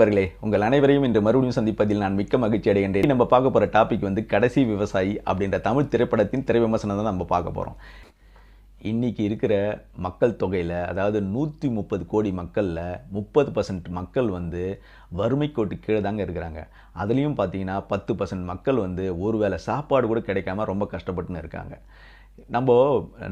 நண்பர்களே உங்கள் அனைவரையும் இன்று மறுபடியும் சந்திப்பதில் நான் மிக்க மகிழ்ச்சி அடைகின்றேன். நம்ம பார்க்க போகிற டாபிக் வந்து கடைசி விவசாயி அப்படின்ற தமிழ் திரைப்படத்தின் திரை விமர்சனம் தான் நம்ம பார்க்க போகிறோம் இன்றைக்கி இருக்கிற மக்கள் தொகையில் அதாவது நூற்றி முப்பது கோடி மக்களில் முப்பது பர்சன்ட் மக்கள் வந்து வறுமை கோட்டு கீழே தாங்க இருக்கிறாங்க. அதுலேயும் பார்த்தீங்கன்னா பத்து பர்சன்ட் மக்கள் வந்து ஒரு வேளை சாப்பாடு கூட கிடைக்காம ரொம்ப கஷ்டப்பட்டுன்னு இருக்காங்க. நம்ம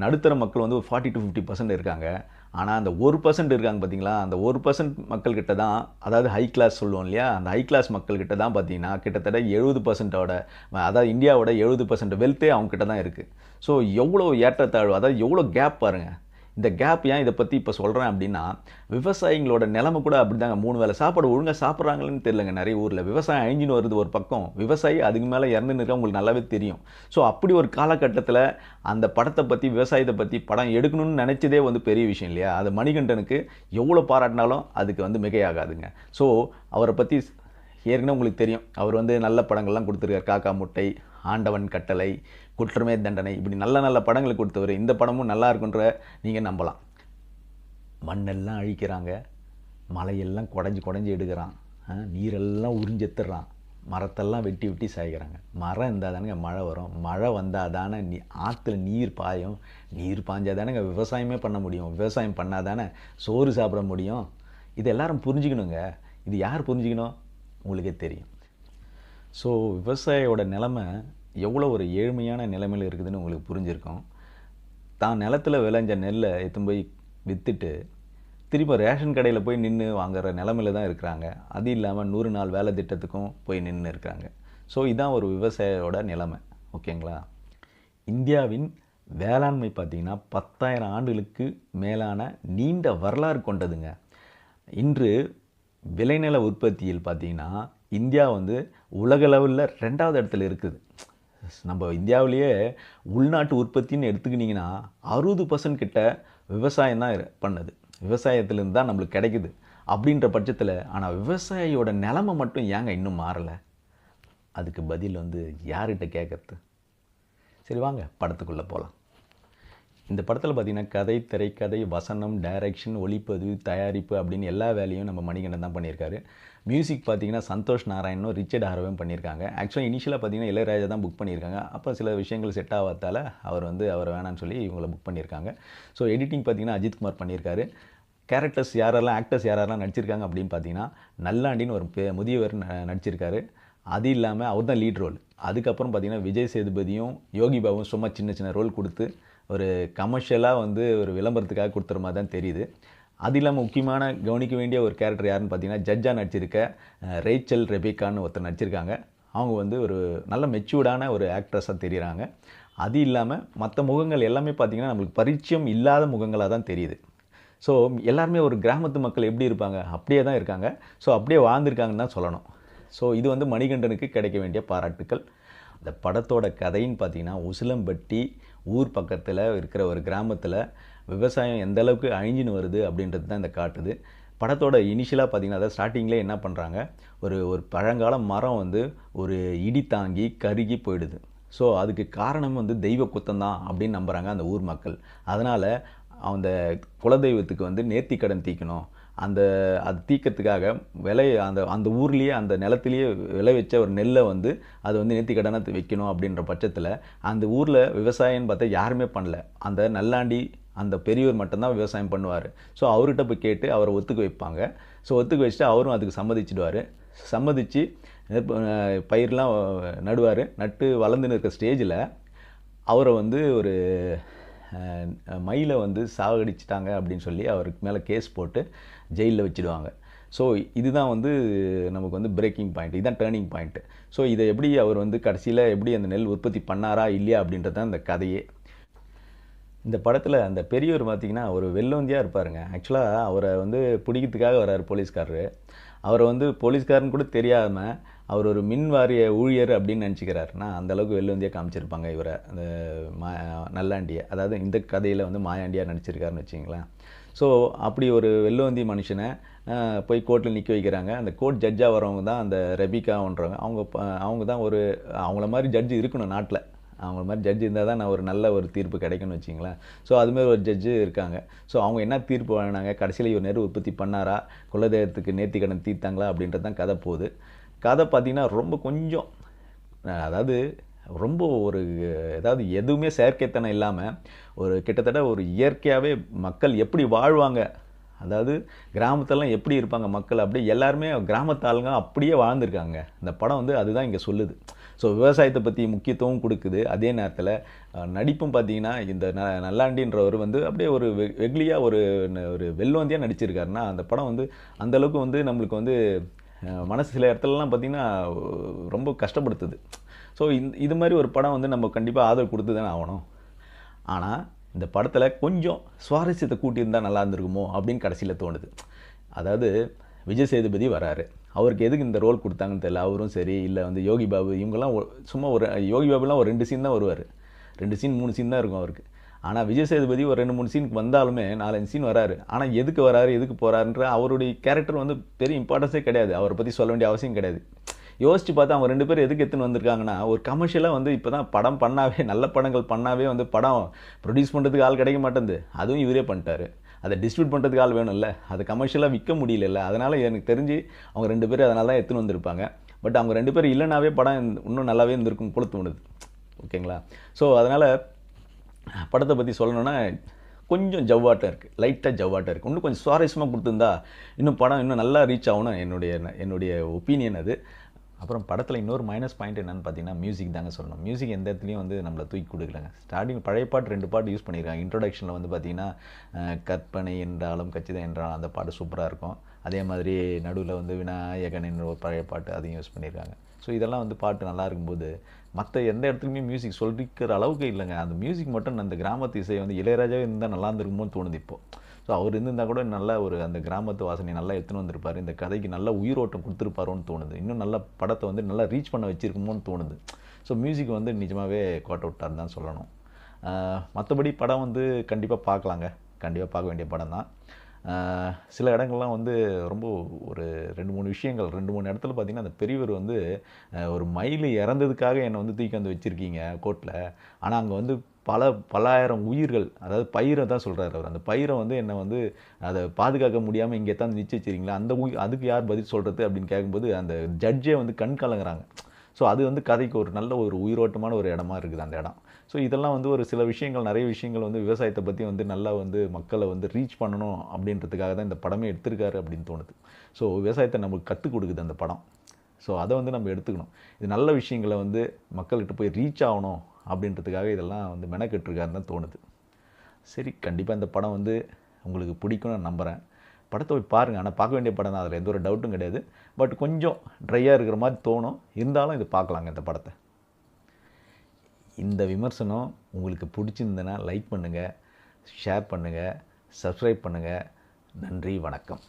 நடுத்தர மக்கள் வந்து ஒரு ஃபார்ட்டி டு ஃபிஃப்டி பர்சன்ட் இருக்காங்க. ஆனால் அந்த ஒரு பர்சன்ட் இருக்காங்க பார்த்தீங்களா அந்த ஒரு பர்சன்ட் மக்கள்கிட்ட தான் அதாவது ஹை கிளாஸ் சொல்லுவோம் இல்லையா? அந்த ஹை கிளாஸ் மக்கள்கிட்ட தான் பார்த்தீங்கன்னா கிட்டத்தட்ட எழுபது பர்சன்ட்டோட அதாவது இந்தியாவோட எழுபது பர்சன்ட் வெல்த்தே அவங்ககிட்ட தான் இருக்குது ஸோ எவ்வளோ ஏற்றத்தாழ்வு அதாவது எவ்வளோ கேப் பாருங்கள் இந்த கேப் ஏன் இதை பற்றி இப்போ சொல்கிறேன் அப்படின்னா விவசாயிங்களோட நிலைமை கூட அப்படி தாங்க மூணு வேளை சாப்பாடு ஒழுங்காக சாப்பிட்றாங்களேன்னு தெரியலங்க. நிறைய ஊரில் விவசாயம் அழிஞ்சின்னு வருது ஒரு பக்கம். விவசாயி அதுக்கு மேலே இறந்து நிற்க உங்களுக்கு நல்லாவே தெரியும். ஸோ அப்படி ஒரு காலகட்டத்தில் அந்த படத்தை பற்றி விவசாயத்தை பற்றி படம் எடுக்கணும்னு நினச்சதே வந்து பெரிய விஷயம் இல்லையா? அது மணிகண்டனுக்கு எவ்வளோ பாராட்டினாலும் அதுக்கு வந்து மிகையாகாதுங்க. ஸோ அவரை பற்றி ஏற்கனவே உங்களுக்கு தெரியும். அவர் வந்து நல்ல படங்கள்லாம் கொடுத்துருக்கார். காக்கா முட்டை ஆண்டவன் கட்டளை குற்றமே தண்டனை. இப்படி நல்ல நல்ல படங்களை கொடுத்தவர் இந்த படமும் நல்லா இருக்குன்ற நீங்கள் நம்பலாம். மண்ணெல்லாம் அழிக்கிறாங்க. மலையெல்லாம் குடஞ்சி குடஞ்சி எடுக்கிறான். ஆ, நீரெல்லாம் உறிஞ்செத்துறான். மரத்தெல்லாம் வெட்டி வெட்டி சாய்க்கிறாங்க மரம் இருந்தால் தானேங்க மழை வரும். மழை வந்தால் தானே நீ ஆற்றுல நீர் பாயும். நீர் பாஞ்சால் தானேங்க விவசாயமே பண்ண முடியும். விவசாயம் பண்ணால் தானே சோறு சாப்பிட முடியும். இது எல்லாரும் புரிஞ்சுக்கணுங்க. இது யார் புரிஞ்சுக்கணும்? உங்களுக்கே தெரியும். ஸோ விவசாயியோட நிலமை எவ்வளோ ஒரு ஏழ்மையான நிலைமையில் இருக்குதுன்னு உங்களுக்கு புரிஞ்சிருக்கும். தான் நிலத்தில் விளைஞ்ச நெல்லை எடுத்துன்னு போய் விற்றுட்டு திரும்ப ரேஷன் கடையில் போய் நின்று வாங்குற நிலமையில தான் இருக்கிறாங்க. அது இல்லாமல் நூறு நாள் வேலை திட்டத்துக்கும் போய் நின்று இருக்கிறாங்க. ஸோ இதான் ஒரு விவசாயியோட நிலைமை. ஓகேங்களா? இந்தியாவின் வேளாண்மை பார்த்திங்கன்னா பத்தாயிரம் ஆண்டுகளுக்கு மேலான நீண்ட வரலாறு கொண்டதுங்க. இன்று விளைநில உற்பத்தியில் பார்த்தீங்கன்னா இந்தியா வந்து உலகளவில் ரெண்டாவது இடத்துல இருக்குது. நம்ம இந்தியாவிலேயே உள்நாட்டு உற்பத்தின்னு எடுத்துக்கிட்டிங்கன்னா அறுபது பர்சன்ட் கிட்ட விவசாயம் தான் பண்ணுது. விவசாயத்துலேருந்து தான் நம்மளுக்கு கிடைக்குது. அப்படின்ற பட்சத்தில் ஆனால் விவசாயியோட நிலமை மட்டும் ஏங்க இன்னும் மாறலை? அதுக்கு பதில் வந்து யார்கிட்ட கேட்கறது சரி வாங்க படத்துக்குள்ளே போகலாம் இந்த படத்தில் பார்த்தீங்கன்னா கதை திரைக்கதை வசனம் டைரக்ஷன் ஒளிப்பதிவு தயாரிப்பு அப்படின்னு எல்லா வேலையும் நம்ம மணிகண்டன் தான் பண்ணியிருக்காரு. மியூசிக் பார்த்தீங்கன்னா சந்தோஷ் நாராயணும் ரிச்சர்ட் ஹாரவும் பண்ணியிருக்காங்க. ஆக்சுவலாக இனிஷியலாக பார்த்தீங்கன்னா இளையராஜா தான் புக் பண்ணியிருக்காங்க. அப்போ சில விஷயங்கள் செட் ஆகாதால அவர் வந்து அவர் வேணான்னு சொல்லி இவங்களை புக் பண்ணியிருக்காங்க. ஸோ எடிட்டிங் பார்த்தீங்கன்னா அஜித் குமார் பண்ணியிருக்காரு. கேரக்டர்ஸ் யாரெல்லாம் ஆக்டர்ஸ் யாரெல்லாம் நடிச்சிருக்காங்க அப்படின்னு பார்த்தீங்கன்னா நல்லாண்டின்னு ஒரு பெ- முதியவர் ந- நடிச்சிருக்காரு. அது இல்லாமல் அவர் தான் லீட் ரோல் அதுக்கப்புறம் பார்த்திங்கன்னா விஜய் சேதுபதியும் யோகி பாபும் சும்மா சின்ன சின்ன ரோல் கொடுத்து ஒரு கமர்ஷியலாக வந்து ஒரு விளம்பரத்துக்காக கொடுத்துற மாதிரி தான் தெரியுது. அது இல்லாமல் முக்கியமான கவனிக்க வேண்டிய ஒரு கேரக்டர் யாருன்னு பார்த்தீங்கன்னா ஜட்ஜாக நடிச்சிருக்க ரேச்சல் ரெபிகான்னு ஒருத்தர் நடிச்சிருக்காங்க. அவங்க வந்து ஒரு நல்ல மெச்சூர்டான ஒரு ஆக்ட்ரஸாக தெரியுறாங்க. அது இல்லாமல் மற்ற முகங்கள் எல்லாமே பார்த்தீங்கன்னா நம்மளுக்கு பரிச்சயம் இல்லாத முகங்களாக தான் தெரியுது. ஸோ எல்லாருமே ஒரு கிராமத்து மக்கள் எப்படி இருப்பாங்க? அப்படியே தான் இருக்காங்க. ஸோ அப்படியே வாழ்ந்திருக்காங்கன்னு தான் சொல்லணும். ஸோ இது வந்து மணிகண்டனுக்கு கிடைக்க வேண்டிய பாராட்டுக்கள். அந்த படத்தோட கதைன்னு பார்த்தீங்கன்னா உசிலம்பட்டி ஊர் பக்கத்தில் இருக்கிற ஒரு கிராமத்தில் விவசாயம் எந்த அளவுக்கு அழிஞ்சின்னு வருது அப்படின்றது தான் இந்த காட்டுது. படத்தோட இனிஷியலாக பார்த்தீங்கன்னா அதாவது ஸ்டார்டிங்லேயே என்ன பண்ணுறாங்க ஒரு ஒரு பழங்கால மரம் வந்து ஒரு இடி தாங்கி கருகி போயிடுது. ஸோ அதுக்கு காரணம் வந்து தெய்வ குத்தம் தான் அப்படின்னு நம்புகிறாங்க அந்த ஊர் மக்கள். அதனால் அந்த குலதெய்வத்துக்கு வந்து நேர்த்திக்கடன் தீக்கணும். அந்த அது தீக்கிறதுக்காக விளை அந்த அந்த ஊர்லேயே அந்த நிலத்திலேயே விளைவிச்ச ஒரு நெல்லை வந்து அது வந்து நேர்த்திக்கடனாக வைக்கணும் அப்படின்ற பட்சத்தில் அந்த ஊரில் விவசாயம்னு பார்த்தா யாருமே பண்ணல. அந்த நல்லாண்டி அந்த பெரியவர் மட்டும்தான் விவசாயம் பண்ணுவார். ஸோ அவர்கிட்ட போய் கேட்டு அவரை ஒத்துக்க வைப்பாங்க. ஸோ ஒத்துக்க வச்சுட்டு அவரும் அதுக்கு சம்மதிச்சிடுவார். சம்மதித்து பயிரெலாம் பயிர்லாம் நடுவார். நட்டு வளர்ந்துன்னு இருக்க ஸ்டேஜில் அவரை வந்து ஒரு மயிலை வந்து சாகடிச்சிட்டாங்க அப்படின்னு சொல்லி அவருக்கு மேலே கேஸ் போட்டு ஜெயிலில் வச்சுடுவாங்க. ஸோ இதுதான் வந்து நமக்கு வந்து பிரேக்கிங் பாயிண்ட் இதுதான் டேர்னிங் பாயிண்ட்டு ஸோ இதை எப்படி அவர் வந்து கடைசியில் எப்படி அந்த நெல் உற்பத்தி பண்ணாரா இல்லையா அப்படின்றது தான் இந்த கதையே. இந்த படத்தில் அந்த பெரியவர் பார்த்திங்கன்னா ஒரு வெள்ளோந்தியாக இருப்பாருங்க. ஆக்சுவலாக அவரை வந்து பிடிக்கிறதுக்காக வர்றார் போலீஸ்காரரு. அவரை வந்து போலீஸ்காரன் கூட தெரியாமல் அவர் ஒரு மின் வாரிய ஊழியர் அப்படின்னு நினச்சிக்கிறாருன்னா அந்த அளவுக்கு காமிச்சிருப்பாங்க இவரை. அந்த மா நல்லாண்டியை அதாவது இந்த கதையில் வந்து மாயாண்டியாக நடிச்சிருக்காருன்னு வச்சிங்களேன் ஸோ அப்படி ஒரு வெள்ளுவந்தி மனுஷனை போய் கோர்ட்டில் நிற்க வைக்கிறாங்க. அந்த கோர்ட் ஜட்ஜாக வரவங்க தான் அந்த ரெபிகான்றவங்க. அவங்க அவங்க தான் ஒரு அவங்கள மாதிரி ஜட்ஜு இருக்கணும் நாட்டில். அவங்க மாதிரி ஜட்ஜ் இருந்தால் தான் நான் ஒரு நல்ல ஒரு தீர்ப்பு கிடைக்கும்னு வச்சிங்களேன் ஸோ அதுமாரி ஒரு ஜட்ஜு இருக்காங்க. ஸோ அவங்க என்ன தீர்ப்பு வழங்கினாங்க கடைசியில் இவர் நேரு உற்பத்தி பண்ணாரா? குலதெய்வத்துக்கு நேர்த்தி கடன் தீர்த்தாங்களா? அப்படின்றது தான் கதை போகுது. கதை பார்த்தீங்கன்னா ரொம்ப கொஞ்சம் அதாவது ரொம்ப ஒரு ஏதாவது எதுவுமே செயற்கைத்தனம் இல்லாமல் ஒரு கிட்டத்தட்ட ஒரு இயற்கையாகவே மக்கள் எப்படி வாழ்வாங்க? அதாவது கிராமத்தெல்லாம் எப்படி இருப்பாங்க மக்கள்? அப்படியே எல்லாருமே கிராமத்தாளுங்க அப்படியே வாழ்ந்திருக்காங்க. இந்த படம் வந்து அதுதான் இங்கே சொல்லுது. ஸோ விவசாயத்தை பற்றி முக்கியத்துவம் கொடுக்குது. அதே நேரத்தில் நடிப்பும் பார்த்தீங்கன்னா இந்த ந நல்லாண்டின்றவர் வந்து அப்படியே ஒரு வெ வெகுளியாக ஒரு ஒரு வெல்வந்தியாக நடிச்சிருக்காருன்னா அந்த படம் வந்து அந்தளவுக்கு வந்து நம்மளுக்கு வந்து மனசு சில இடத்துலலாம் பார்த்திங்கன்னா ரொம்ப கஷ்டப்படுத்துது. ஸோ இந்த இது மாதிரி ஒரு படம் வந்து நம்ம கண்டிப்பாக ஆதரவு கொடுத்து தானே ஆகணும். ஆனால் இந்த படத்தில் கொஞ்சம் சுவாரஸ்யத்தை கூட்டியிருந்தால் நல்லா இருந்திருக்குமோ அப்படின்னு கடைசியில் தோணுது. அதாவது விஜய் சேதுபதி வராரு. அவருக்கு எதுக்கு இந்த ரோல் கொடுத்தாங்கன்னு தெரியல. அவரும் சரி இல்லை வந்து யோகி பாபு இவங்கெல்லாம் ஒ- சும்மா ஒரு யோகி பாபுலாம் ஒரு ரெண்டு சீன் தான் வருவார். ரெண்டு சீன் மூணு சீன் தான் இருக்கும் அவருக்கு. ஆனால் விஜய் சேதுபதி ஒரு ரெண்டு மூணு சீனுக்கு வந்தாலுமே நாலஞ்சு சீன் வராரு. ஆனால் எதுக்கு வராரு எதுக்கு போகிறாருன்ற அவருடைய கேரக்டர் வந்து பெரிய இம்பார்ட்டன்ஸே கிடையாது. அவரை பற்றி சொல்ல வேண்டிய அவசியம் கிடையாது. யோசிச்சு பார்த்தா அவங்க ரெண்டு பேரும் எதுக்கு எடுத்துன்னு வந்திருக்காங்கன்னா ஒரு கமர்ஷியலாக வந்து இப்போ தான் படம் பண்ணாவே நல்ல படங்கள் பண்ணாவே வந்து படம் ப்ரொடியூஸ் பண்ணுறதுக்கு ஆள் கிடைக்க மாட்டேங்குது. அதுவும் இவரே பண்ணிட்டாரு. அதை டிஸ்ட்ரிபியூட் பண்ணுறதுக்கு ஆள் வேணும்ல. அதை கமர்ஷியலாக விற்க முடியல அதனால் எனக்கு தெரிஞ்சு அவங்க ரெண்டு பேரும் அதனால தான் எடுத்துன்னு வந்திருப்பாங்க. பட் அவங்க ரெண்டு பேரும் இல்லைனாவே படம் இன்னும் நல்லாவே இருந்திருக்கும் போல தோணுது ஓகேங்களா? ஸோ அதனால் படத்தை பற்றி சொல்லணுன்னா கொஞ்சம் ஜவ்வாட்டம் இருக்குது லைட்டாக ஜவ்வாட்டம் இருக்குது இன்னும் கொஞ்சம் சுவாரஸ்யமாக கொடுத்துருந்தா இன்னும் படம் இன்னும் நல்லா ரீச் ஆகணும் என்னுடைய என்னுடைய ஒப்பீனியன் அது. அப்புறம் படத்தில் இன்னொரு மைனஸ் பாயிண்ட் என்னென்னு பார்த்தீங்கன்னா மியூசிக் தாங்க சொல்லணும். மியூசிக் எந்த இடத்துலையும் வந்து நம்மளை தூக்கி கொடுக்கலங்க. ஸ்டார்டிங் பழைய பாட்டு ரெண்டு பாட்டு யூஸ் பண்ணியிருக்காங்க இன்ட்ரொடக்ஷனில் வந்து பார்த்தீங்கன்னா கற்பனை என்றாலும் கச்சிதம் என்றாலும் அந்த பாட்டு சூப்பராக இருக்கும். அதே மாதிரி நடுவில் வந்து விநாயகன் என்ற ஒரு பழைய பாட்டு அதையும் யூஸ் பண்ணியிருக்காங்க ஸோ இதெல்லாம் வந்து பாட்டு நல்லா இருக்கும்போது மற்ற எந்த இடத்துலையுமே மியூசிக் சொல்லிக்கிற அளவுக்கு இல்லைங்க. அந்த மியூசிக் மட்டும் அந்த கிராமத்து இசையை வந்து இளையராஜாவே இருந்தால் நல்லா இருந்திருக்குமோன்னு தோணுது இப்போ. ஸோ அவர் இருந்திருந்தால் கூட நல்ல ஒரு அந்த கிராமத்து வாசனை நல்லா எடுத்துன்னு வந்திருப்பார். இந்த கதைக்கு நல்ல உயிரோட்டம் கொடுத்துருப்பாரோன்னு தோணுது. இன்னும் நல்ல படத்தை வந்து நல்லா ரீச் பண்ண வச்சுருக்குமோன்னு தோணுது. ஸோ மியூசிக் வந்து நிஜமாகவே கோட் அவுட்டார் தான் சொல்லணும். மற்றபடி படம் வந்து கண்டிப்பாக பார்க்கலாங்க. கண்டிப்பாக பார்க்க வேண்டிய படம் தான். சில இடங்கள்லாம் வந்து ரொம்ப ஒரு ரெண்டு மூணு விஷயங்கள் ரெண்டு மூணு இடத்துல பார்த்திங்கன்னா அந்த பெரியவர் வந்து ஒரு மயில் இறந்ததுக்காக என்னை வந்து தூக்கி வந்து வச்சுருக்கீங்க கோர்ட்டில் ஆனால் அங்கே வந்து பல பலாயிரம் உயிர்கள் அதாவது பயிரை தான் சொல்கிறார் அவர். அந்த பயிரை வந்து என்னை வந்து அதை பாதுகாக்க முடியாமல் இங்கே தான் நிச்சயிச்சிருக்கீங்களா அந்த உயிர் அதுக்கு யார் பதில் சொல்கிறது அப்படின்னு கேட்கும்போது அந்த ஜட்ஜே வந்து கண் கலங்குறாங்க. ஸோ அது வந்து கதைக்கு ஒரு நல்ல ஒரு உயிரோட்டமான ஒரு இடமா இருக்குது அந்த இடம். ஸோ இதெல்லாம் வந்து ஒரு சில விஷயங்கள் நிறைய விஷயங்கள் வந்து விவசாயத்தை பற்றி வந்து நல்லா வந்து மக்களை வந்து ரீச் பண்ணணும் அப்படின்றதுக்காக தான் இந்த படமே எடுத்திருக்காரு அப்படின்னு தோணுது. ஸோ விவசாயத்தை நமக்கு கற்றுக் கொடுக்குது அந்த படம். ஸோ அதை வந்து நம்ம எடுத்துக்கணும். இது நல்ல விஷயங்களை வந்து மக்கள்கிட்ட போய் ரீச் ஆகணும் அப்படின்றதுக்காக இதெல்லாம் வந்து மெனக்கெட்டுருக்காருன்னு தான் தோணுது. சரி கண்டிப்பாக இந்த படம் வந்து உங்களுக்கு பிடிக்கும்னு நான் நம்புகிறேன் படத்தை போய் பாருங்கள் ஆனால் பார்க்க வேண்டிய படம் தான். அதில் எந்த ஒரு டவுட்டும் கிடையாது. பட் கொஞ்சம் ட்ரையாக இருக்கிற மாதிரி தோணும். இருந்தாலும் இது பார்க்கலாங்க இந்த படத்தை. இந்த விமர்சனம் உங்களுக்கு பிடிச்சிருந்ததுன்னா லைக் பண்ணுங்கள் ஷேர் பண்ணுங்கள் சப்ஸ்கிரைப் பண்ணுங்கள் நன்றி வணக்கம்.